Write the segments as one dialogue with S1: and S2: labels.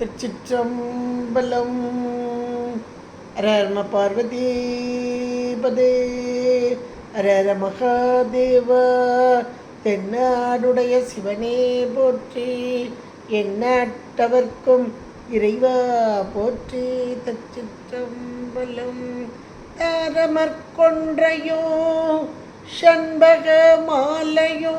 S1: திருச்சிற்றம்பலம். ஹரஹர பார்வதி பதே. அரர மகாதேவ. தென்னாடுடைய சிவனே போற்றி. எந்நாட்டவர்க்கும் இறைவா போற்றி. தச்சிற்றம்பலம் தாரமற்கொன்றையோ ஷண்பக மாலையோ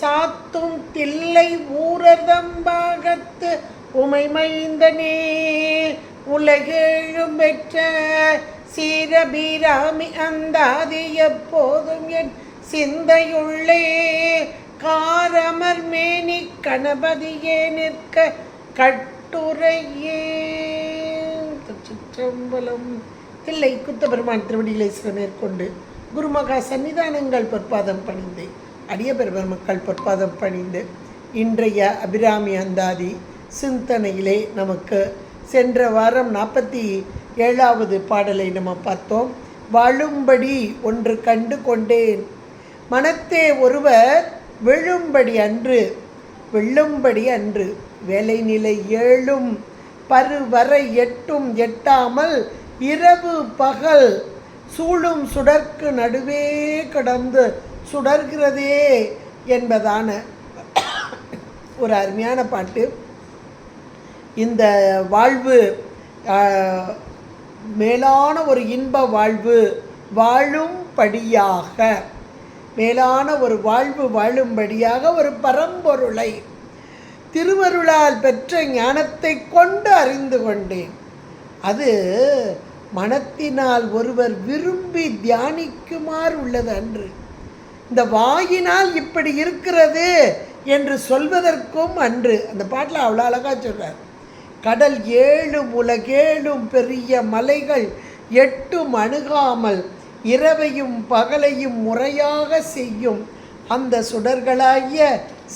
S1: சாத்தும் தில்லை ஊரதம்பாகத்து உமை மைந்தனே உலகெழும் பெற்ற சீரபிராமி அந்தாதி எப்போதும் என் சிந்தையுள்ளே காரமர் மேனி கணபதியே நிற்க கட்டுரையே. திருச்சிற்றம்பலம். தில்லை குத்தபெருமான் திருவடிகளை மேற்கொண்டு குருமகா சன்னிதானங்கள் பொற்பாதம் பணிந்து அடிய பெருமக்கள் பொற்பாதம் பணிந்து இன்றைய அபிராமி அந்தாதி சிந்தனையிலே நமக்கு சென்ற வாரம் நாற்பத்தி ஏழாவது பாடலை நம்ம பார்த்தோம். வாழும்படி ஒன்று கண்டு கொண்டேன். மனத்தே ஒருவர் விழும்படி அன்று விழும்படி அன்று. வேலை நிலை ஏழும் பருவரை எட்டும் எட்டாமல் இரவு பகல் சூழும் சுடர்க்கு நடுவே கடந்து சுடர்கிறதே என்பதான ஒரு அருமையான பாட்டு. இந்த வாழ்வு மேலான ஒரு இன்ப வாழ்வு வாழும்படியாக மேலான ஒரு வாழ்வு வாழும்படியாக ஒரு பரம்பொருளை. திருவருளால் பெற்ற ஞானத்தை கொண்டு அறிந்து கொண்டேன். அது மனத்தினால் ஒருவர் விரும்பி தியானிக்குமாறு உள்ளது அன்று. இந்த வாயினால் இப்படி இருக்கிறது என்று சொல்வதற்கும் அன்று. அந்த பாட்டில் அவ்வளோ அழகாக சொல்கிறார் கடல் ஏழு உலகேழும் பெரிய மலைகள் எட்டும் அணுகாமல் இரவையும் பகலையும் முறையாக செய்யும். அந்த சுடர்களாகிய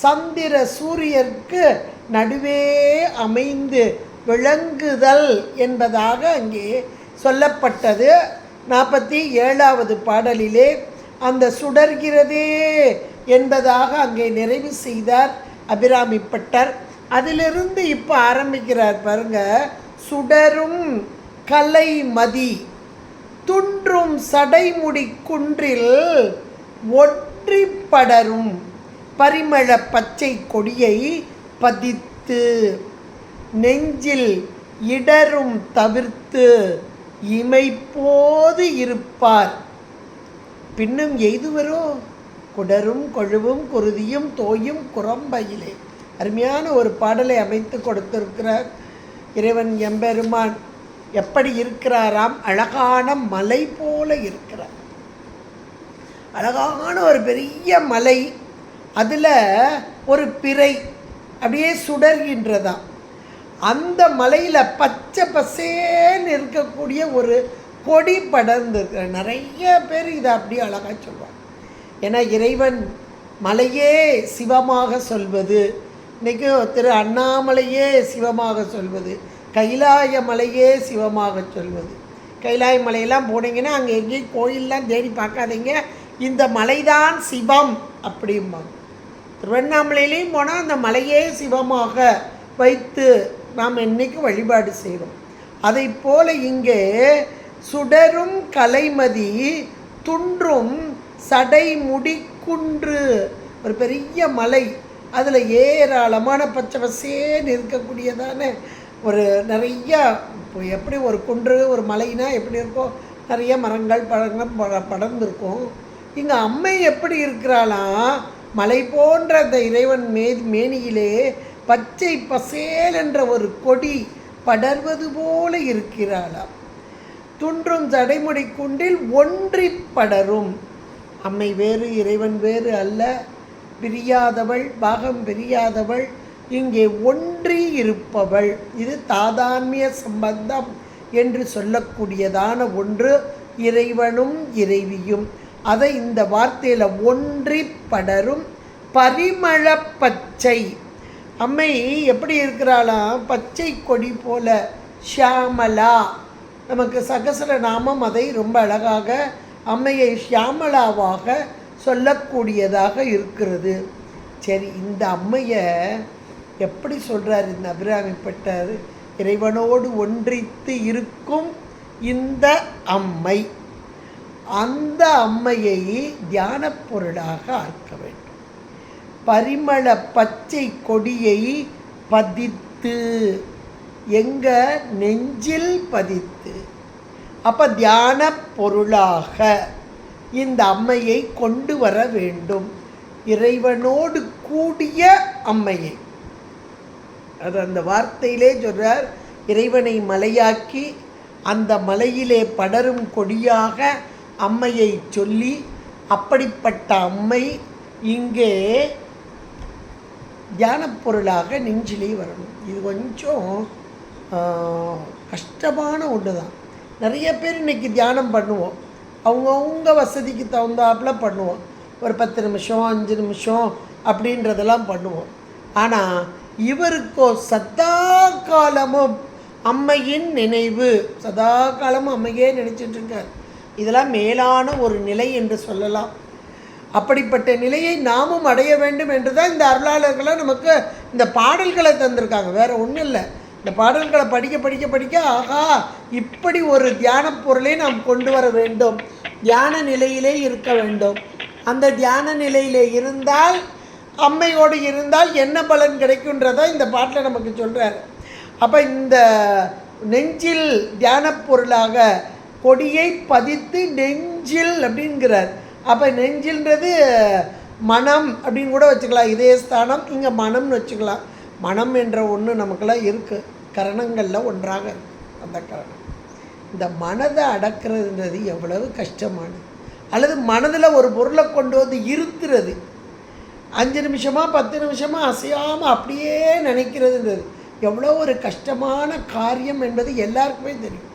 S1: சந்திர சூரியர்க்கு நடுவே அமைந்து விளங்குதல் என்பதாக அங்கே சொல்லப்பட்டது. நாற்பத்தி ஏழாவது பாடலிலே அந்த சுடர்கிறதே என்பதாக அங்கே நிறைவு செய்தார் அபிராமிப்பட்டர். அதிலிருந்து இப்போ ஆரம்பிக்கிறார் பாருங்க. சுடரும் கலை மதி துன்றும் சடைமுடி குன்றில் ஒற்றி படரும் பரிமள பச்சை கொடியை பதித்து நெஞ்சில் இடரும் தவிர்த்து இமைப்போது இருப்பார். பின்னும் எய்துவரோ? குடரும் கொழுவும் குருதியும் தோயும் குரம்பையிலே. அருமையான ஒரு பாடலை அமைத்து கொடுத்திருக்கிறார் இறைவன் எம்பெருமான் எப்படி இருக்கிறாராம்? அழகான மலை போல இருக்கிறார். அழகான ஒரு பெரிய மலை அதில் ஒரு பிறை அப்படியே சுடர்கின்றதாம். அந்த மலையில் பச்சை பசேன்னு இருக்கக்கூடிய ஒரு கொடி படர்ந்துருக்கிற நிறைய பேர் இதை அப்படியே அழகாக சொல்லுவாங்க ஏன்னா இறைவன் மலையே சிவமாக சொல்வது இன்றைக்கி திரு அண்ணாமலையே சிவமாக சொல்வது கைலாய மலையே சிவமாக சொல்வது. கைலாய மலையெல்லாம் போனீங்கன்னா அங்கே எங்கேயும் கோயிலெலாம் தேடி பார்க்காதீங்க. இந்த மலைதான் சிவம் அப்படிம்பாங்க. திருவண்ணாமலையிலையும் போனால் அந்த மலையே சிவமாக வைத்து நாம் என்னைக்கு வழிபாடு செய்கிறோம் அதை போல இங்கே சுடரும் கலைமதி துன்றும் சடை முடிக்குன்று ஒரு பெரிய மலை அதில் ஏராளமான பச்சை பசேன்னு இருக்கக்கூடியதான ஒரு நிறையா இப்போ எப்படி ஒரு குன்று ஒரு மலைனா எப்படி இருக்கும் நிறைய மரங்கள் பழங்கள் பட படர்ந்துருக்கும். இங்கே அம்மை எப்படி இருக்கிறாளாம் மலை போன்ற அந்த இறைவன் மே மேனியிலே பச்சை பசேல் என்ற ஒரு கொடி படர்வது போல இருக்கிறாளாம். துன்றும் ஜடைமுடி குண்டில் ஒன்றி படரும். அம்மை வேறு இறைவன் வேறு அல்ல. பிரியாதவள் பாகம் பிரியாதவள் இங்கே ஒன்றி இருப்பவள். இது தாதான்மிய சம்பந்தம் என்று சொல்லக்கூடியதான ஒன்று இறைவனும் இறைவியும். அதை இந்த வார்த்தையில் ஒன்றி படரும் பரிமள பச்சை. அம்மை எப்படி இருக்கிறாளாம்? பச்சை கொடி போல ஷியாமலா. நமக்கு சகசர நாமம் அதை ரொம்ப அழகாக அம்மையை ஷியாமலாவாக சொல்லக்கூடியதாக இருக்கிறது. சரி இந்த அம்மையை எப்படி சொல்கிறார் இந்த அபிராமிப்பட்டார் இறைவனோடு ஒன்றித்து இருக்கும் இந்த அம்மை. அந்த அம்மையை தியான பொருளாக ஆக்க வேண்டும். பரிமள பச்சை கொடியை பதித்து எங்க நெஞ்சில் பதித்து அப்போ தியான பொருளாக இந்த அம்மையை கொண்டு வர வேண்டும். இறைவனோடு கூடிய அம்மையை. அது அந்த வார்த்தையிலே சொல்கிறார் இறைவனை மலையாக்கி அந்த மலையிலே படரும் கொடியாக அம்மையை சொல்லி அப்படிப்பட்ட அம்மை இங்கே தியானப்பொருளாக நெஞ்சிலே வரணும். இது கொஞ்சம் கஷ்டமான ஒன்று தான் நிறைய பேர் இன்னைக்கு தியானம் பண்ணுவோம். அவங்கவுங்க வசதிக்கு தகுந்தாப்புல பண்ணுவோம். ஒரு பத்து நிமிஷம் அஞ்சு நிமிஷம் அப்படின்றதெல்லாம் பண்ணுவோம். ஆனால் இவருக்கோ சதா காலமும் அம்மையின் நினைவு சதா காலமும் அம்மையே நினச்சிட்டு இருக்கார். இதெல்லாம் மேலான ஒரு நிலை என்று சொல்லலாம். அப்படிப்பட்ட நிலையை நாமும் அடைய வேண்டும் என்று தான் இந்த அருளாளர்களை நமக்கு இந்த பாடல்களை தந்திருக்காங்க. வேறு ஒன்றும் இல்லை. இந்த பாடல்களை படிக்க படிக்க படிக்க ஆகா இப்படி ஒரு தியான பொருளை நாம் கொண்டு வர வேண்டும். தியான நிலையிலே இருக்க வேண்டும். அந்த தியான நிலையிலே இருந்தால் அம்மையோடு இருந்தால் என்ன பலன் கிடைக்குன்றதை இந்த பாட்டில் நமக்கு சொல்கிறார் அப்போ இந்த நெஞ்சில் தியான பொருளாக கொடியை பதித்து நெஞ்சில் அப்படிங்கிறார். அப்போ நெஞ்சில்ன்றது மனம் அப்படின்னு கூட வச்சுக்கலாம். இதே ஸ்தானம் இங்கே மனம்னு வச்சுக்கலாம். மனம் என்ற ஒன்று நமக்கெல்லாம் இருக்குது கரணங்களில் ஒன்றாக அந்த கரணம். இந்த மனதை அடக்கிறதுன்றது எவ்வளவு கஷ்டமானது. அல்லது மனதில் ஒரு பொருளை கொண்டு வந்து இருத்துறது. அஞ்சு நிமிஷமாக பத்து நிமிஷமாக அசையாமல் அப்படியே நினைக்கிறதுன்றது எவ்வளோ ஒரு கஷ்டமான காரியம் என்பது எல்லாருக்குமே தெரியும்.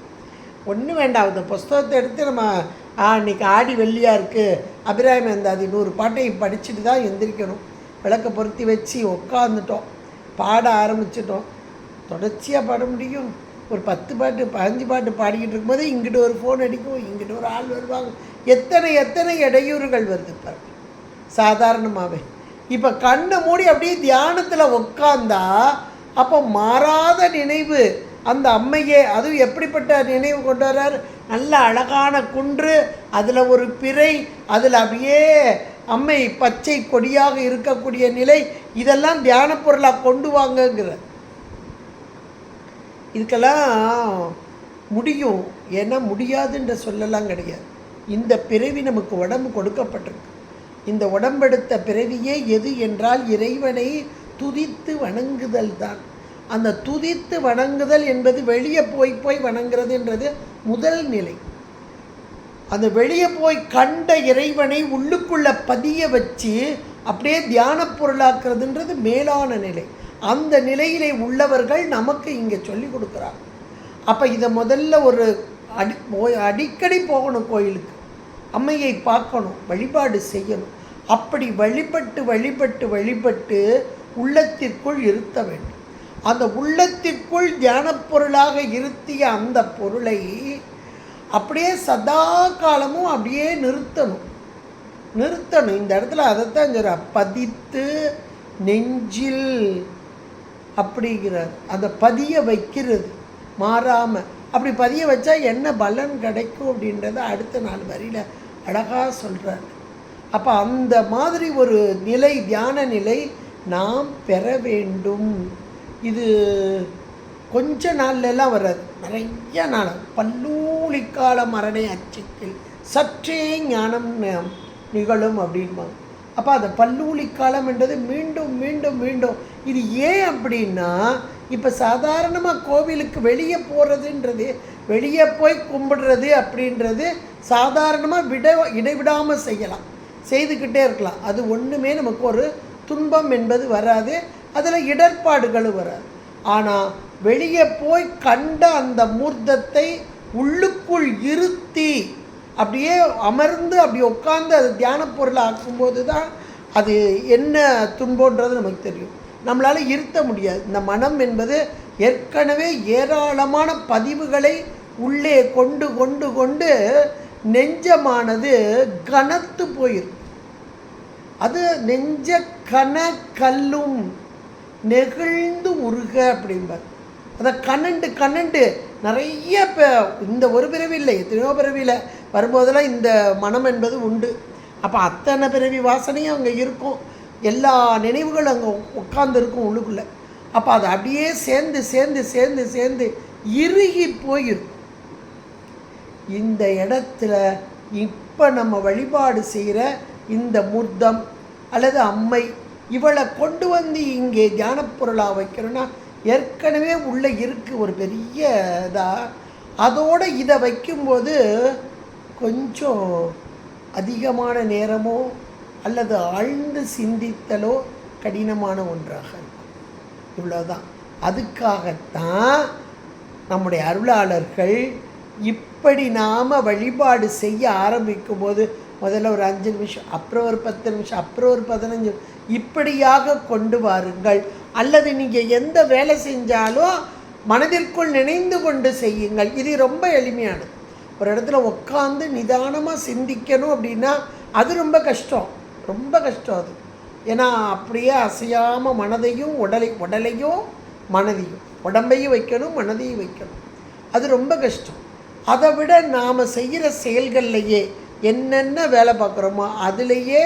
S1: ஒன்றும் வேண்டாம் இந்த புஸ்தகத்தை எடுத்து நம்ம ஆ ஆடி வெள்ளியாக இருக்குது அபிராமி அந்தாதி நூறு பாட்டையும் படிச்சுட்டு தான் எந்திரிக்கணும். விளக்கை பொருத்தி வச்சு உட்காந்துட்டோம் பாட ஆரம்பிச்சிட்டோம். தொடர்ச்சியாக பாட முடியும். ஒரு பத்து பாட்டு பதினஞ்சு பாட்டு பாடிக்கிட்டு இருக்கும்போது இங்கிட்டு ஒரு ஃபோன் அடிக்கும் இங்கிட்டு ஒரு ஆள் வருவாங்க. எத்தனை எத்தனை இடையூறுகள் வருது பாருங்க. சாதாரணமாகவே இப்போ கண்ணை மூடி அப்படியே தியானத்தில் உட்காந்தா அப்போ மாறாத நினைவு. அந்த அம்மையே அதுவும் எப்படிப்பட்ட நினைவு கொண்டு வர்றார்? நல்ல அழகான குன்று அதில் ஒரு பிறை அதில் அப்படியே அம்மை பச்சை கொடியாக இருக்கக்கூடிய நிலை இதெல்லாம் தியான பொருளாக கொண்டு வாங்கங்கிறார். இதுக்கெல்லாம் முடியும். ஏன்னா முடியாதுன்ற சொல்லலாம் கிடையாது. இந்த பிறவி நமக்கு உடம்பு கொடுக்கப்பட்டிருக்கு. இந்த உடம்பெடுத்த பிறவியே எது என்றால் இறைவனை துதித்து வணங்குதல் தான். அந்த துதித்து வணங்குதல் என்பது வெளியே போய் போய் வணங்குறதுன்றது முதல் நிலை. அந்த வெளியே போய் கண்ட இறைவனை உள்ளுக்குள்ளே பதிய வச்சு அப்படியே தியான பொருளாக்குறதுன்றது மேலான நிலை. அந்த நிலையிலே உள்ளவர்கள் நமக்கு இங்கே சொல்லி கொடுக்குறாங்க அப்போ இதை முதல்ல ஒரு அடி போய் அடிக்கடி போகணும் கோயிலுக்கு. அம்மையை பார்க்கணும் வழிபாடு செய்யணும். அப்படி வழிபட்டு வழிபட்டு வழிபட்டு உள்ளத்திற்குள் இருத்த வேண்டும். அந்த உள்ளத்திற்குள் தியான பொருளாக இருத்திய அந்த பொருளை அப்படியே சதா காலமும் அப்படியே நிறுத்தணும். நிறுத்தணும். இந்த இடத்துல அதைத்தான் சொல்ற பதித்து நெஞ்சில் அப்படிங்கிறார் அந்த பதிய வைக்கிறது மாறாமல் அப்படி பதிய வச்சா என்ன பலன் கிடைக்கும் அப்படின்றத அடுத்த நாலு வரியில் அழகாக சொல்கிறார் அப்போ அந்த மாதிரி ஒரு நிலை தியான நிலை நாம் பெற வேண்டும். இது கொஞ்ச நாள்லலாம் வராது. நிறைய நாள். பல்லூலிக்கால மரணை அச்சுக்கில் சற்றே ஞானம் நிகழும் அப்படின்பாங்க அப்போ அந்த பல்லூலி காலம் என்றது மீண்டும் மீண்டும் மீண்டும். இது ஏன் அப்படின்னா இப்போ சாதாரணமாக கோவிலுக்கு வெளியே போகிறதுன்றது வெளியே போய் கும்பிடுறது அப்படின்றது சாதாரணமாக விட இடைவிடாமல் செய்யலாம். செய்துக்கிட்டே இருக்கலாம். அது ஒன்றுமே நமக்கு ஒரு துன்பம் என்பது வராது. அதில் இடர்பாடுகளும் வராது. ஆனால் வெளியே போய் கண்ட அந்த மூர்த்தத்தை உள்ளுக்குள் இருத்தி அப்படியே அமர்ந்து அப்படி உட்காந்து அது தியான பொருளை ஆக்கும்போது தான் அது என்ன துன்பன்றது நமக்கு தெரியும். நம்மளால் இருத்த முடியாது. இந்த மனம் என்பது ஏற்கனவே ஏராளமான பதிவுகளை உள்ளே கொண்டு கொண்டு கொண்டு நெஞ்சமானது கனத்து போயிருக்கு அது நெஞ்ச கன கல்லும் நெகிழ்ந்து உருக அப்படிம்பார். அதை கண்ணண்டு கண்ணண்டு நிறைய இப்போ இந்த ஒரு பிறவி இல்லை எத்தனையோ பிறவியில் வரும்போதெல்லாம் இந்த மனம் என்பது உண்டு. அப்போ அத்தனை பிறவி வாசனையும் அங்கே இருக்கும். எல்லா நினைவுகளும் அங்கே உட்காந்துருக்கும் உள்ளுக்குள்ளே. அப்போ அது அப்படியே சேர்ந்து சேர்ந்து சேர்ந்து சேர்ந்து இறுகி போயிருக்கும். இந்த இடத்துல இப்போ நம்ம வழிபாடு செய்கிற இந்த முர்தம் அல்லது அம்மை இவளை கொண்டு வந்து இங்கே தியான பொருளாக வைக்கிறோன்னா ஏற்கனவே உள்ளே இருக்குது ஒரு பெரிய இதாக அதோடு இதை வைக்கும்போது கொஞ்சம் அதிகமான நேரமோ அல்லது ஆழ்ந்து சிந்தித்தலோ கடினமான ஒன்றாக இருக்கும். இவ்வளோதான் அதுக்காகத்தான் நம்முடைய அருளாளர்கள் இப்படி நாம் வழிபாடு செய்ய ஆரம்பிக்கும் போது முதல்ல ஒரு அஞ்சு நிமிஷம் அப்புறம் ஒரு பத்து நிமிஷம் அப்புறம் ஒரு பதினஞ்சு இப்படியாக கொண்டு வாருங்கள். அல்லது நீங்கள் எந்த வேலை செஞ்சாலும் மனதிற்குள் நினைந்து கொண்டு செய்யுங்கள். இது ரொம்ப எளிமையானது. ஒரு இடத்துல உட்காந்து நிதானமாக சிந்திக்கணும் அப்படின்னா அது ரொம்ப கஷ்டம். ரொம்ப கஷ்டம் அது. ஏன்னா அப்படியே அசையாமல் மனதையும் உடலை உடலையும் மனதையும் உடம்பையும் வைக்கணும் மனதையும் வைக்கணும். அது ரொம்ப கஷ்டம். அதை விட நாம் செய்கிற செயல்கள்லையே என்னென்ன வேலை பார்க்குறோமோ அதுலேயே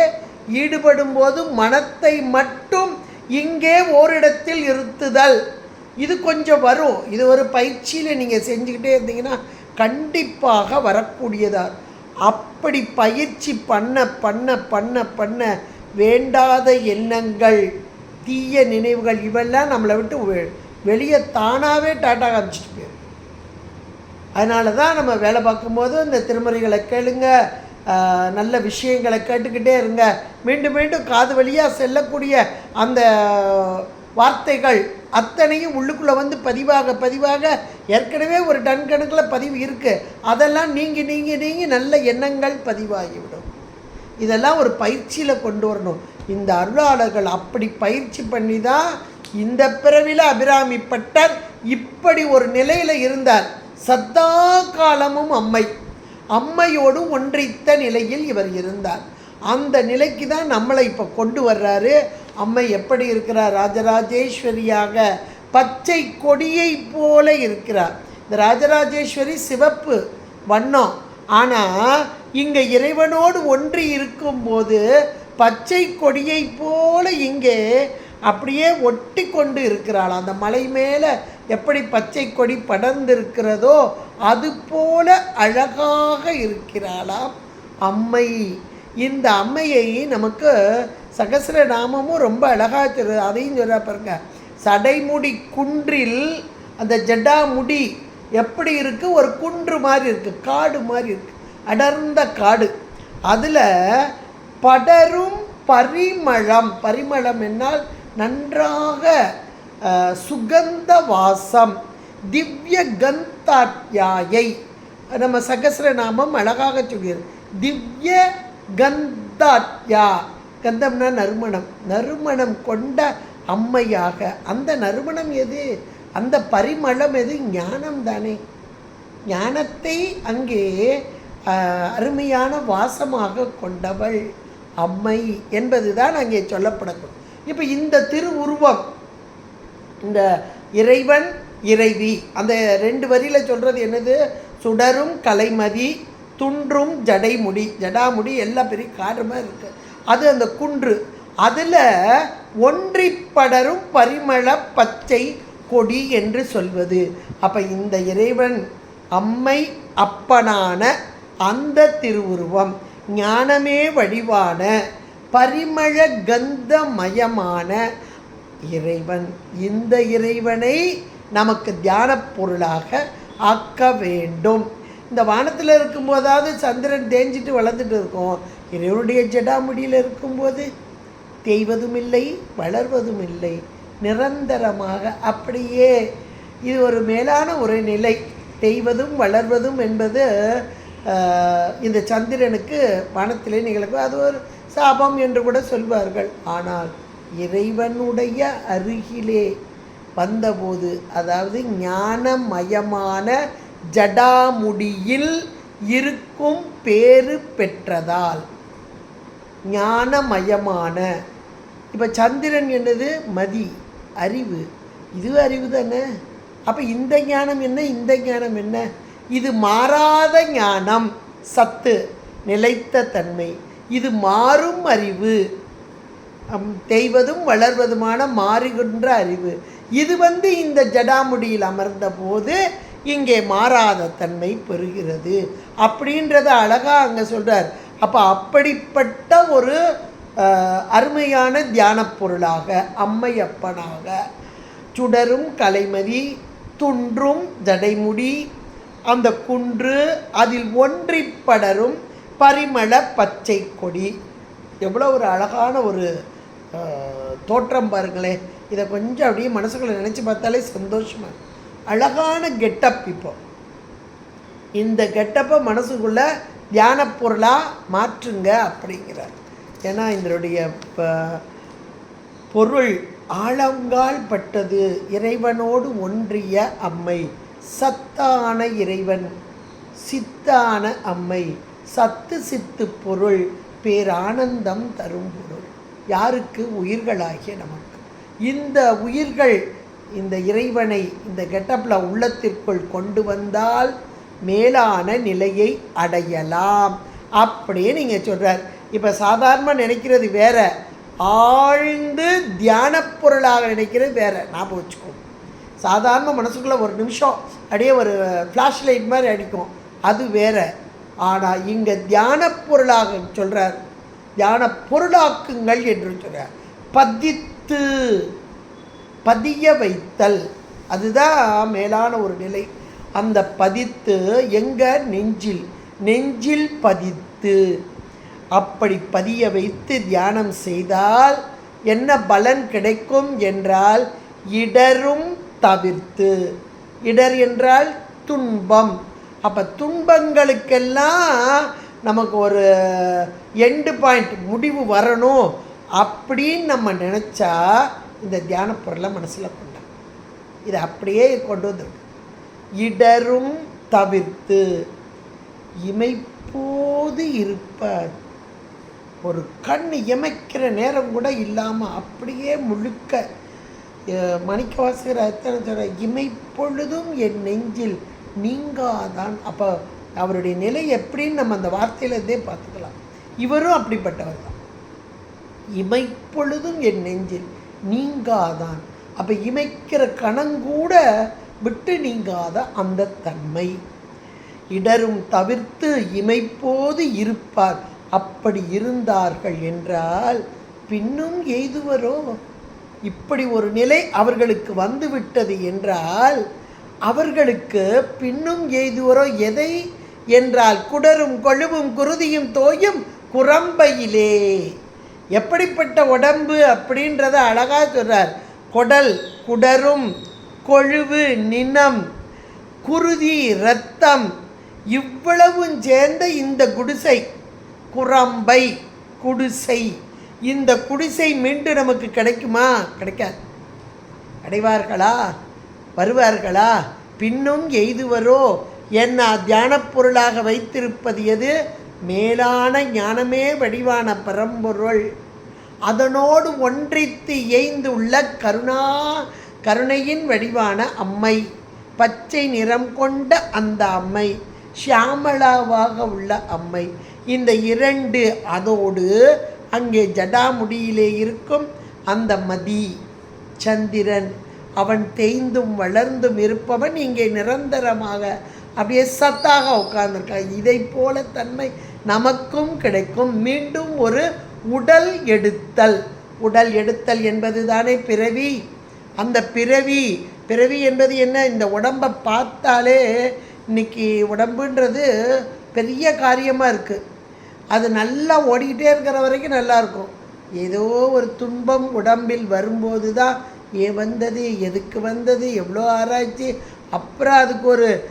S1: ஈடுபடும் போது மனத்தை மட்டும் இங்கே ஓரிடத்தில் இருத்துதல். இது கொஞ்சம் வரும். இது ஒரு பயிற்சியில் நீங்கள் செஞ்சுக்கிட்டே இருந்தீங்கன்னா கண்டிப்பாக வரக்கூடியதா அப்படி பயிற்சி பண்ண பண்ண பண்ண பண்ண வேண்டாத எண்ணங்கள் தீய நினைவுகள் இவெல்லாம் நம்மளை விட்டு வெ- வெளியே தானாகவே டாட்டா காமிச்சிட்டு போயிடும் அதனால தான் நம்ம வேலை பார்க்கும்போது இந்த திருமறைகளை கேளுங்க. நல்ல விஷயங்களை கேட்டுக்கிட்டே இருங்க. மீண்டும் மீண்டும் காது வழியாக செல்லக்கூடிய அந்த வார்த்தைகள் அத்தனையும் உள்ளுக்குள்ளே வந்து பதிவாக பதிவாக ஏற்கனவே ஒரு டன் கணக்கில் பதிவு இருக்குது அதெல்லாம் நீங்கி நீங்கி நீங்கி நல்ல எண்ணங்கள் பதிவாகிவிடும். இதெல்லாம் ஒரு பயிற்சியில் கொண்டு வரணும். இந்த அருளாளர்கள் அப்படி பயிற்சி பண்ணி தான் இந்த பிறவியில் அபிராமி பட்டர் இப்படி ஒரு நிலையில் இருந்தார். சத்தா காலமும் அம்மை. அம்மையோடு ஒன்றித்த நிலையில் இவர் இருந்தார். அந்த நிலைக்கு தான் நம்மளை இப்போ கொண்டு வர்றாரு. அம்மை எப்படி இருக்கிறார்? ராஜராஜேஸ்வரியாக பச்சை கொடியை போல இருக்கிறார். இந்த ராஜராஜேஸ்வரி சிவப்பு வண்ணம். ஆனால் இங்கே இறைவனோடு ஒன்றி இருக்கும்போது பச்சை கொடியை போல இங்கே அப்படியே ஒட்டி கொண்டு இருக்கிறாள். அந்த மலை மேலே எப்படி பச்சை கொடி படர்ந்திருக்கிறதோ அது போல அழகாக இருக்கிறாளாம் அம்மை. இந்த அம்மையை நமக்கு சகசிரநாமமும் ரொம்ப அழகாக சொல்லு அதையும் சொல்ல பாருங்க. சடைமுடி குன்றில் அந்த ஜடாமுடி எப்படி இருக்குது ஒரு குன்று மாதிரி இருக்கு காடு மாதிரி இருக்குது அடர்ந்த காடு. அதில் படரும் பரிமளம் பரிமளம் என்னால் நன்றாக சுகந்த வாசம் திவ்ய கந்தாத்யாயை நம்ம சகசரநாமம் அழகாக சொல்கிறது திவ்ய கந்தாத்யா கந்தம்னா நறுமணம். நறுமணம் கொண்ட அம்மையாக. அந்த நறுமணம் எது? அந்த பரிமளம் எது? ஞானம் தானே. ஞானத்தை அங்கே அருமையான வாசமாக கொண்டவள் அம்மை என்பதுதான் அங்கே சொல்லப்படக்கூடும் இப்போ இந்த திருவுருவம் இந்த இறைவன் இறைவி அந்த ரெண்டு வரியில் சொல்கிறது என்னது? சுடரும் கலைமதி துன்றும் ஜடைமுடி ஜடாமுடி எல்லாம் பெரிய காரமாக இருக்குது அது அந்த குன்று. அதில் ஒன்றிப்படரும் பரிமள பச்சை கொடி என்று சொல்வது. அப்போ இந்த இறைவன் அம்மை அப்பனான அந்த திருவுருவம் ஞானமே வடிவான பரிமள கந்தமயமான இறைவன். இந்த இறைவனை நமக்கு தியான பொருளாக ஆக்க வேண்டும். இந்த வானத்தில் இருக்கும்போதாவது சந்திரன் தேஞ்சிட்டு வளர்ந்துட்டு இருக்கும். இறைவனுடைய ஜடாமுடியில் இருக்கும்போது தேய்வதும் இல்லை வளர்வதும் இல்லை நிரந்தரமாக அப்படியே இது ஒரு மேலான ஒரு நிலை. தேய்வதும் வளர்வதும் என்பது இந்த சந்திரனுக்கு வானத்திலே நிகழ்க்கும் அது ஒரு சாபம் என்று கூட சொல்வார்கள். ஆனால் இறைவனுடைய அருகிலே வந்தபோது அதாவது ஞானமயமான ஜடாமுடியில் இருக்கும் பேறு பெற்றதால் ஞானமயமான இப்போ சந்திரன் என்னது? மதி அறிவு. இது அறிவு தானே? அப்போ இந்த ஞானம் என்ன? இந்த ஞானம் என்ன? இது மாறாத ஞானம் சத்து நிலைத்த தன்மை. இது மாறும் அறிவு. தெய்வதும் தேய்வதும் வளர்வதுமான மாறுகின்ற அறிவு. இது வந்து இந்த ஜடாமுடியில் அமர்ந்த போது இங்கே மாறாத தன்மை பெறுகிறது. அப்படின்றத அழகாக அங்கே சொல்கிறார் அப்போ அப்படிப்பட்ட ஒரு அருமையான தியான பொருளாக அம்மையப்பனாக சுடரும் கலைமதி துன்றும் ஜடைமுடி அந்த குன்று அதில் ஒன்றிப்படரும் பரிமள பச்சை கொடி. எவ்வளோ ஒரு அழகான ஒரு தோற்றம் பாருங்களேன் இதை கொஞ்சம் அப்படியே மனசுக்குள்ள நினச்சி பார்த்தாலே சந்தோஷமாக அழகான கெட்டப் இப்போ. இந்த கெட்டப்பை மனசுக்குள்ள தியான பொருளாக மாற்றுங்க அப்படிங்கிறார். ஏன்னா இதனுடைய ப- பொருள் ஆழங்கால் பட்டது. இறைவனோடு ஒன்றிய அம்மை. சத்தான இறைவன் சித்தான அம்மை. சத்து சித்து பொருள் பேரானந்தம் தரும் பொருள். யாருக்கு? உயிர்களாகிய நமக்கு. இந்த உயிர்கள் இந்த இறைவனை இந்த கெட்டப்பில் உள்ளத்திற்குள் கொண்டு வந்தால் மேலான நிலையை அடையலாம். அப்படியே நீங்கள் சொல்கிறார் இப்போ சாதாரணமாக நினைக்கிறது வேற ஆழ்ந்து தியான பொருளாக நினைக்கிறது வேற. ஞாபகம் வச்சுக்கோங்க. சாதாரண மனசுக்குள்ளே ஒரு நிமிஷம் அப்படியே ஒரு ஃப்ளாஷ் லைட் மாதிரி அடிக்கும். அது வேற. ஆனால் இங்கே தியானப் பொருளாக சொல்கிறார் தியான பொருளாக்குங்கள் என்று சொல்கிறார் பதித்து பதிய வைத்தல். அதுதான் மேலான ஒரு நிலை. அந்த பதித்து எங்கள் நெஞ்சில். நெஞ்சில் பதித்து. அப்படி பதிய வைத்து தியானம் செய்தால் என்ன பலன் கிடைக்கும் என்றால் இடரும் தவிர்த்து. இடர் என்றால் துன்பம். அப்போ துன்பங்களுக்கெல்லாம் நமக்கு ஒரு எண்டு பாயிண்ட் முடிவு வரணும் அப்படின்னு நம்ம நினச்சா இந்த தியான பொருளை மனசில் கொண்டா இதை அப்படியே கொண்டு வந்துருக்கு. இடரும் தவிர்த்து இமைப்போது இருப்பார். ஒரு கண் இமைக்கிற நேரம் கூட இல்லாமல் அப்படியே முழுக்க மணிக்கவாசகர் அத்தனை சொல்கிற இமைப்பொழுதும் என் நெஞ்சில் நீங்காதான். அப்போ அவருடைய நிலை எப்படின்னு நம்ம அந்த வார்த்தையிலேருந்தே பார்த்துக்கலாம். இவரும் அப்படிப்பட்டவர் தான். இமைப்பொழுதும் என் நெஞ்சில் நீங்காதான். அப்போ இமைக்கிற கணங்கூட விட்டு நீங்காத அந்த தன்மை. இடரும் தவிர்த்து இமைப்போது இருப்பார். அப்படி இருந்தார்கள் என்றால் பின்னும் எய்துவரோ? இப்படி ஒரு நிலை அவர்களுக்கு வந்துவிட்டது என்றால் அவர்களுக்கு பின்னும் எய்துவரோ எதை என்றால் குடரும் கொழுவும் குருதியும் தோயும் குரம்பையிலே. எப்படிப்பட்ட உடம்பு அப்படின்றத அழகா சொல்கிறார் குடல் குடரும் கொழுவு நினம் குருதி இரத்தம் இவ்வளவும் சேர்ந்த இந்த குடிசை குரம்பை குடிசை. இந்த குடிசை மீண்டும் நமக்கு கிடைக்குமா? கிடைக்காது. அடைவார்களா? வருவார்களா? பின்னும் எய்துவரோ? என்ன தியானப் பொருளாக வைத்திருப்பது எது? மேலான ஞானமே வடிவான பரம்பொருள். அதனோடு ஒன்றித்து எய்ந்துள்ள கருணா கருணையின் வடிவான அம்மை. பச்சை நிறம் கொண்ட அந்த அம்மை. ஷியாமளாவாக உள்ள அம்மை. இந்த இரண்டு அதோடு அங்கே ஜடாமுடியிலே இருக்கும் அந்த மதி சந்திரன். அவன் தேய்ந்தும் வளர்ந்தும் இருப்பவன் இங்கே நிரந்தரமாக அப்படியே சத்தாக உட்கார்ந்துருக்கான் இதை போல தன்மை நமக்கும் கிடைக்கும். மீண்டும் ஒரு உடல் எடுத்தல். உடல் எடுத்தல் என்பது தானே பிறவி. அந்த பிறவி பிறவி என்பது என்ன? இந்த உடம்பை பார்த்தாலே இன்னைக்கு உடம்புன்றது பெரிய காரியமாக இருக்குது அது நல்லா ஓடிக்கிட்டே இருக்கிற வரைக்கும் நல்லாயிருக்கும் ஏதோ ஒரு துன்பம் உடம்பில் வரும்போது தான் ஏன் வந்தது எதுக்கு வந்தது எவ்வளோ ஆராய்ச்சி? அப்புறம் அதுக்கு ஒரு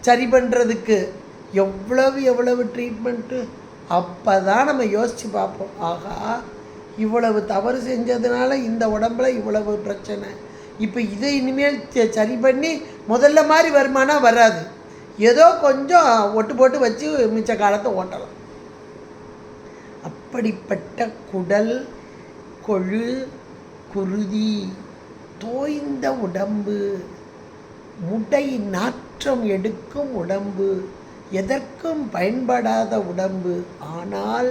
S1: சரி பண்ணுறதுக்கு எவ்வளவு எவ்வளவு ட்ரீட்மெண்ட்டு அப்போ தான் நம்ம யோசித்து பார்ப்போம். ஆகா இவ்வளவு தவறு செஞ்சதுனால இந்த உடம்புல இவ்வளவு பிரச்சனை. இப்போ இதை இனிமேல் ச- சரி பண்ணி முதல்ல மாதிரி வருமானா வராது. ஏதோ கொஞ்சம் ஒட்டு போட்டு வச்சு மிச்ச காலத்தை ஓட்டலாம். அப்படிப்பட்ட குடல் கொழு குருதி தோய்ந்த உடம்பு முடை நாற்றம் எடுக்கும் உடம்பு எதற்கும் பயன்படாத உடம்பு. ஆனால்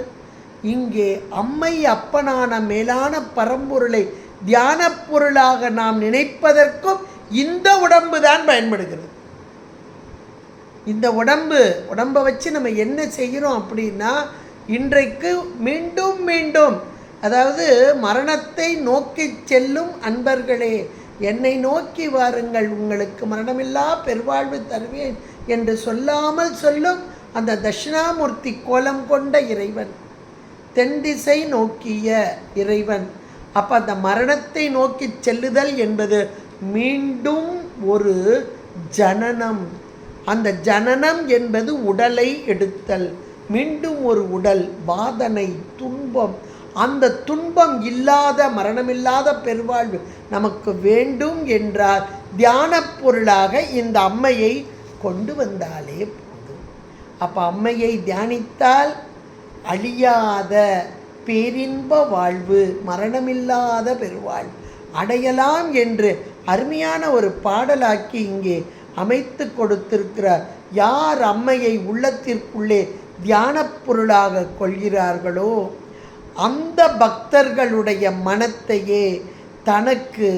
S1: இங்கே அம்மை அப்பனான மேலான பரம்பொருளை தியான பொருளாக நாம் நினைப்பதற்கும் இந்த உடம்பு தான் பயன்படுகிறது. இந்த உடம்பு உடம்பை வச்சு நம்ம என்ன செய்கிறோம் அப்படின்னா இன்றைக்கு மீண்டும் மீண்டும் அதாவது மரணத்தை நோக்கி செல்லும் அன்பர்களே என்னை நோக்கி வாருங்கள். உங்களுக்கு மரணமில்லா பெருவாழ்வு தருவேன் என்று சொல்லாமல் சொல்லும் அந்த தட்சிணாமூர்த்தி கோலம் கொண்ட இறைவன். தென் திசை நோக்கிய இறைவன். அப்போ அந்த மரணத்தை நோக்கி செல்லுதல் என்பது மீண்டும் ஒரு ஜனனம். அந்த ஜனனம் என்பது உடலை எடுத்தல். மீண்டும் ஒரு உடல் வாதனை துன்பம். அந்த துன்பம் இல்லாத மரணமில்லாத பெருவாழ்வு நமக்கு வேண்டும் என்றால் தியான பொருளாக இந்த அம்மையை கொண்டு வந்தாலே போதும். அப்போ அம்மையை தியானித்தால் அழியாத பேரின்ப வாழ்வு மரணமில்லாத பெருவாழ்வு அடையலாம் என்று அருமையான ஒரு பாடலாக்கி இங்கே அமைத்து கொடுத்திருக்கிறார் யார் அம்மையை உள்ளத்திற்குள்ளே தியான பொருளாக கொள்கிறார்களோ அந்த பக்தர்களுடைய மனத்தையே தனக்கு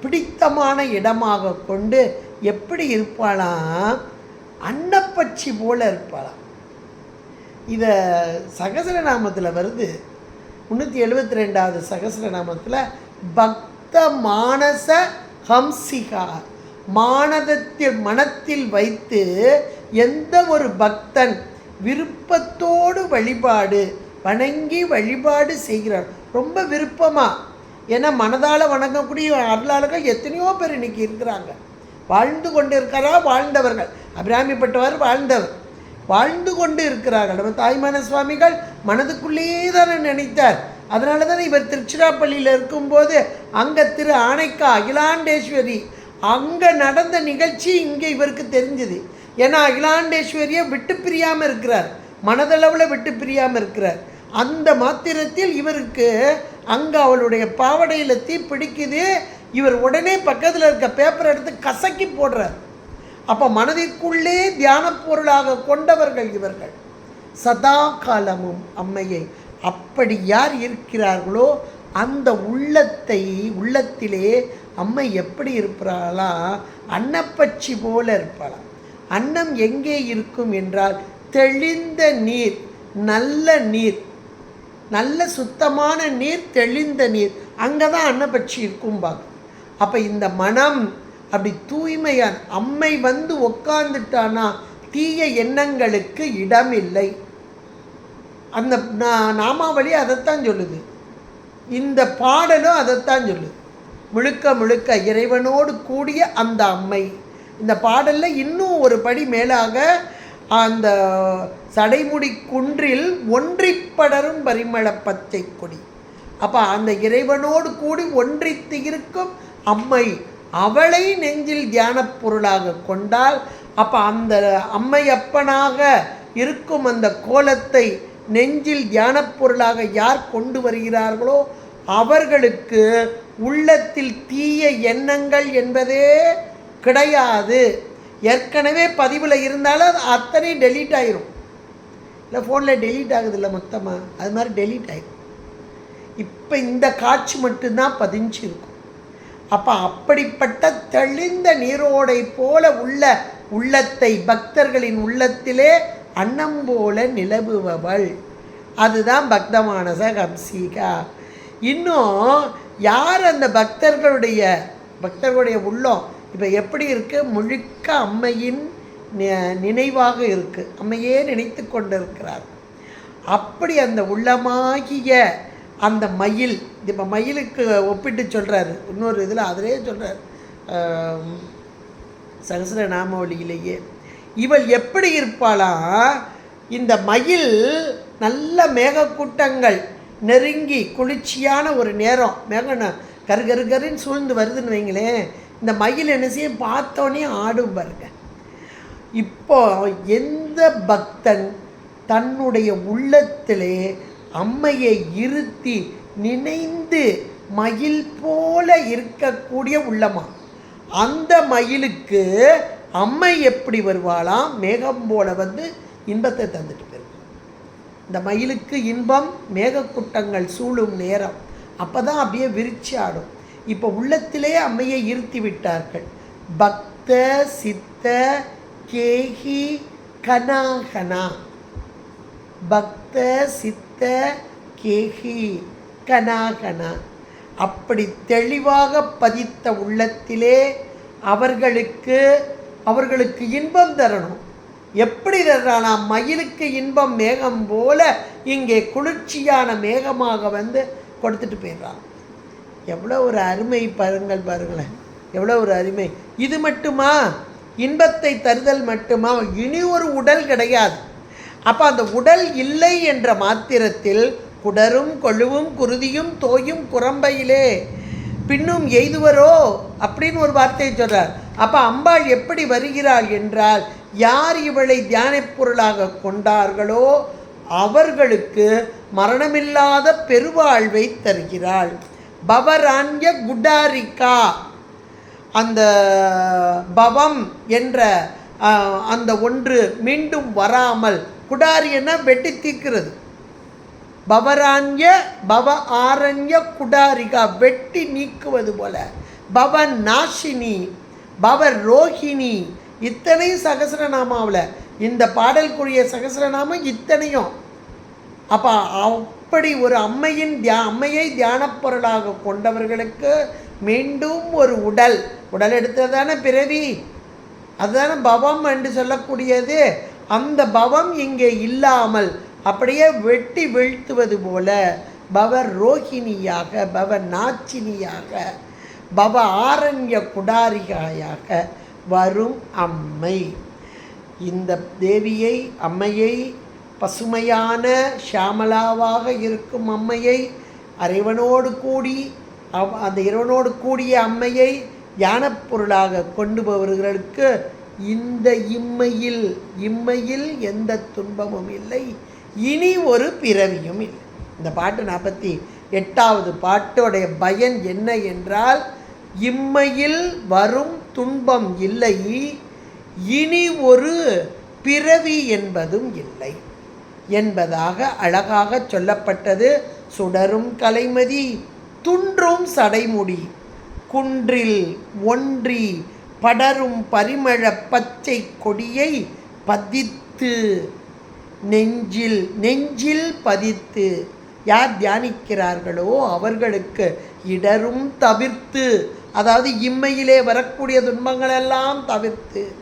S1: பிடித்தமான இடமாக கொண்டு எப்படி இருப்பாளாம்? அன்னப்பட்சி போல இருப்பாளாம். இதை சகசரநாமத்தில் வருது. முந்நூற்றி எழுபத்தி ரெண்டாவது சகசரநாமத்தில் பக்த மானச ஹம்சிகா. மானதத்தில் மனத்தில் வைத்து எந்த ஒரு பக்தன் விருப்பத்தோடு வழிபாடு வணங்கி வழிபாடு செய்கிறார். ரொம்ப விருப்பமாக ஏன்னா மனதால் வணங்கக்கூடிய அருளாளர்கள் எத்தனையோ பேர் இன்னைக்கு இருக்கிறாங்க. வாழ்ந்து கொண்டு இருக்கிறா வாழ்ந்தவர்கள். அபிராமிப்பட்டவர் வாழ்ந்தவர். வாழ்ந்து கொண்டு இருக்கிறார்கள். நம்ம தாய்மான சுவாமிகள் மனதுக்குள்ளேயே தானே நினைத்தார். அதனால தானே இவர் திருச்சிராப்பள்ளியில் இருக்கும்போது அங்கே திரு ஆனைக்கா அகிலாண்டேஸ்வரி அங்கே நடந்த நிகழ்ச்சி இங்கே இவருக்கு தெரிஞ்சுது. ஏன்னா அகிலாண்டேஸ்வரியை விட்டு பிரியாமல் இருக்கிறார். மனதளவில் விட்டு பிரியாமல் இருக்கிறார். அந்த மாத்திரத்தில் இவருக்கு அங்கே அவளுடைய பாவடையில் தீ பிடிக்குது. இவர் உடனே பக்கத்தில் இருக்க பேப்பரை எடுத்து கசக்கி போடுறார். அப்போ மனதிற்குள்ளே தியான பொருளாக கொண்டவர்கள் இவர்கள். சதா காலமும் அம்மையை அப்படி யார் இருக்கிறார்களோ அந்த உள்ளத்தை உள்ளத்திலே அம்மை எப்படி இருப்பாளா? அன்னப்பச்சி போல இருப்பாளாம். அன்னம் எங்கே இருக்கும்? என்றால் தெளிந்த நீர் நல்ல நீர் நல்ல சுத்தமான நீர் தெளிந்த நீர். அங்கே தான் அன்னப்பட்சி இருக்கும்பாங்க. அப்போ இந்த மனம் அப்படி தூய்மையான அம்மை வந்து உக்காந்துட்டானா தீய எண்ணங்களுக்கு இடமில்லை. அந்த நா- நாமாவளி அதைத்தான் சொல்லுது. இந்த பாடலும் அதைத்தான் சொல்லுது. முழுக்க முழுக்க இறைவனோடு கூடிய அந்த அம்மை. இந்த பாடலில் இன்னும் ஒரு படி மேலாக அந்த சடைமுடி குன்றில் ஒன்றிப்படரும் பரிமள பச்சை கொடி. அப்போ அந்த இறைவனோடு கூடி ஒன்றித்து இருக்கும் அம்மை அவளை நெஞ்சில் தியான பொருளாக கொண்டால் அப்போ அந்த அம்மையப்பனாக இருக்கும் அந்த கோலத்தை நெஞ்சில் தியான பொருளாக யார் கொண்டு வருகிறார்களோ அவர்களுக்கு உள்ளத்தில் தீய எண்ணங்கள் என்பதே கிடையாது. ஏற்கனவே பதிவில் இருந்தாலும் அது அத்தனை டெலீட் ஆயிரும். இல்லை ஃபோனில் டெலீட் ஆகுதில்ல மொத்தமாக அது மாதிரி டெலீட் ஆயிரும். இப்போ இந்த காட்சி மட்டும்தான் பதிஞ்சு இருக்கும். அப்போ அப்படிப்பட்ட தெளிந்த நீரோடை போல உள்ள உள்ளத்தை பக்தர்களின் உள்ளத்திலே அன்னம் போல நிலவுபவள். அதுதான் பக்தமானச கம்சிகா. இன்னும் யார் அந்த பக்தர்களுடைய பக்தர்களுடைய உள்ளம்? இப்போ எப்படி இருக்குது முழுக்க அம்மையின் நினைவாக இருக்கு. அம்மையே நினைத்து கொண்டிருக்கிறார். அப்படி அந்த உள்ளமாகிய அந்த மயில் இப்போ மயிலுக்கு ஒப்பிட்டு சொல்கிறாரு இன்னொரு இதில் அதிலே சொல்கிறார் சகசர நாமாவளியிலேயே இவள் எப்படி இருப்பாளா? இந்த மயில் நல்ல மேகக்கூட்டங்கள் நெருங்கி குளிர்ச்சியான ஒரு நேரம். மேகம் ந- கரு கரு கருன்னு சூழ்ந்து வருதுன்னு வைங்களேன். இந்த மயில் என்ன செய்யும் பார்த்தோன்னே ஆடும் பாருங்க. இப்போ எந்த பக்தன் தன்னுடைய உள்ளத்திலே அம்மையை இருத்தி நினைந்து மயில் போல இருக்கக்கூடிய உள்ளமா? அந்த மயிலுக்கு அம்மை எப்படி வருவாளாம்? மேகம் போல வந்து இன்பத்தை தந்துட்டு போயிருக்கும் இந்த மயிலுக்கு இன்பம் மேகக்கூட்டங்கள் சூழும் நேரம். அப்போ தான் அப்படியே விரிச்சு ஆடும். இப்போ உள்ளத்திலே அம்மையை இருத்தி விட்டார்கள். பக்த சித்த கேஹி கனாகனா. பக்த சித்த கேஹி கனாகனா. அப்படி தெளிவாக பதித்த உள்ளத்திலே அவர்களுக்கு அவர்களுக்கு இன்பம் தரணும். எப்படி தர்றானா மயிலுக்கு இன்பம் மேகம் போல இங்கே குளிர்ச்சியான மேகமாக வந்து கொடுத்துட்டு போயிடுறான் எவ்வளோ ஒரு அருமை பாருங்கள் பாருங்களேன். எவ்வளோ ஒரு அருமை. இது மட்டுமா? இன்பத்தை தருதல் மட்டுமா? இனி ஒரு உடல் கிடையாது. அப்போ அந்த உடல் இல்லை என்ற மாத்திரத்தில் குடரும் கொழுவும் குருதியும் தோயும் குரம்பையிலே. பின்னும் எய்துவரோ? அப்படின்னு ஒரு வார்த்தையை சொல்கிறார் அப்போ அம்பாள் எப்படி வருகிறாள் என்றால் யார் இவளை தியானப் பொருளாக கொண்டார்களோ அவர்களுக்கு மரணமில்லாத பெருவாழ்வை தருகிறாள். பவராண்ய குடாரிகா. அந்த பவம் என்ற அந்த ஒன்று மீண்டும் வராமல் குடாரியன வெட்டி தீக்கிறது. பவராண்ய பவ ஆரண்ய குடாரிகா வெட்டி நீக்குவது போல பவ நாஷினி பவ ரோஹிணி இத்தனையும் சகசரநாமாவில் இந்த பாடலுக்குரிய சகசரநாமம் இத்தனையும். அப்போ அப்படி ஒரு அம்மையின் தியா அம்மையை தியானப் பொருளாக கொண்டவர்களுக்கு மீண்டும் ஒரு உடல். உடல் எடுத்தது தானே பிறவி? அதுதானே பவம் என்று சொல்லக்கூடியது. அந்த பவம் இங்கே இல்லாமல் அப்படியே வெட்டி வீழ்த்துவது போல பவ ரோஹிணியாக பவ நாச்சினியாக பவ ஆரண்ய குடாரிகாயாக வரும் அம்மை. இந்த தேவியை அம்மையை பசுமையான ஷியாமலாவாக இருக்கும் அம்மையை அறைவனோடு கூடி அவ் அந்த இறைவனோடு கூடிய அம்மையை தியானப் பொருளாக கொண்டு போவர்களுக்கு இந்த இம்மையில் இம்மையில் எந்த துன்பமும் இல்லை. இனி ஒரு பிறவியும் இல்லை. இந்த பாட்டு நாற்பத்தி எட்டாவது பாட்டோடைய பயன் என்ன என்றால் இம்மையில் வரும் துன்பம் இல்லை. இனி ஒரு பிறவி என்பதும் இல்லை. என்பதாக அழகாக சொல்லப்பட்டது. சுடரும் கலைமதி துன்றும் சடைமுடி. குன்றில் ஒன்றி படரும் பரிமள பச்சை கொடியை பதித்து நெஞ்சில் நெஞ்சில் பதித்து. யார் தியானிக்கிறார்களோ அவர்களுக்கு இடரும் தவிர்த்து. அதாவது இம்மையிலே வரக்கூடிய துன்பங்களெல்லாம் தவிர்த்து.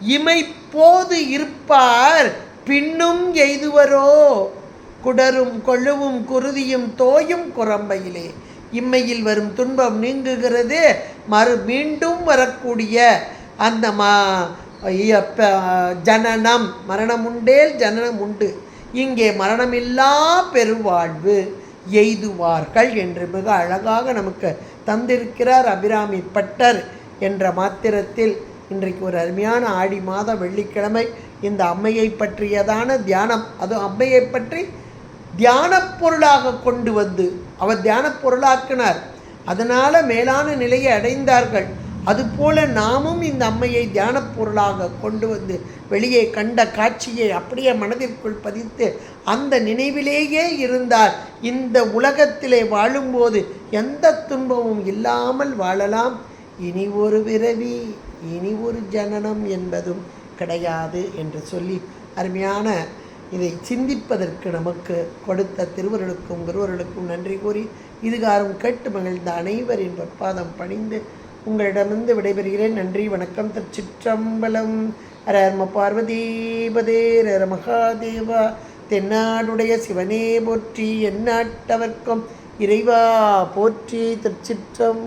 S1: இமை போது இருப்பார் பின்னும் எய்துவரோ? குடரும் கொழுவும் குருதியும் தோயும் குரம்பையிலே. இம்மையில் வரும் துன்பம் நீங்குகிறது மறு மீண்டும் வரக்கூடிய அந்த மா ஜனனம். மரணம் உண்டேல் ஜனனம் உண்டு. இங்கே மரணமில்லா பெருவாழ்வு எய்துவார்கள் என்று மிக அழகாக நமக்கு தந்திருக்கிறார் அபிராமி பட்டர் என்ற மாத்திரத்தில். இன்றைக்கு ஒரு அருமையான ஆடி மாத வெள்ளிக்கிழமை. இந்த அம்மையை பற்றியதான தியானம் அது அம்மையை பற்றி தியான பொருளாக கொண்டு வந்து அவர் தியான பொருளாக்கினார். அதனால் மேலான நிலையை அடைந்தார்கள். அதுபோல நாமும் இந்த அம்மையை தியான பொருளாக கொண்டு வந்து வெளியே கண்ட காட்சியை அப்படியே மனதிற்குள் பதித்து அந்த நினைவிலேயே இருந்தால் இந்த உலகத்திலே வாழும்போது எந்த துன்பமும் இல்லாமல் வாழலாம். இனி ஒரு பிறவி. இனி ஒரு ஜனனம் என்பதும் கிடையாது என்று சொல்லி அருமையான இதை சிந்திப்பதற்கு நமக்கு கொடுத்த திருவருளுக்கும் குருவர்களுக்கும் நன்றி கூறி இதுகாரும் கேட்டு மகிழ்ந்த அனைவரின் பொற்பாதம் பணிந்து உங்களிடமிருந்து விடைபெறுகிறேன். நன்றி வணக்கம். திருச்சிற்றம்பலம். ஹர பார்வதீபதே ரர மகாதேவா. தென்னாடுடைய சிவனே போற்றி எந்நாட்டவர்க்கும் இறைவா போற்றி திருச்சிற்றம்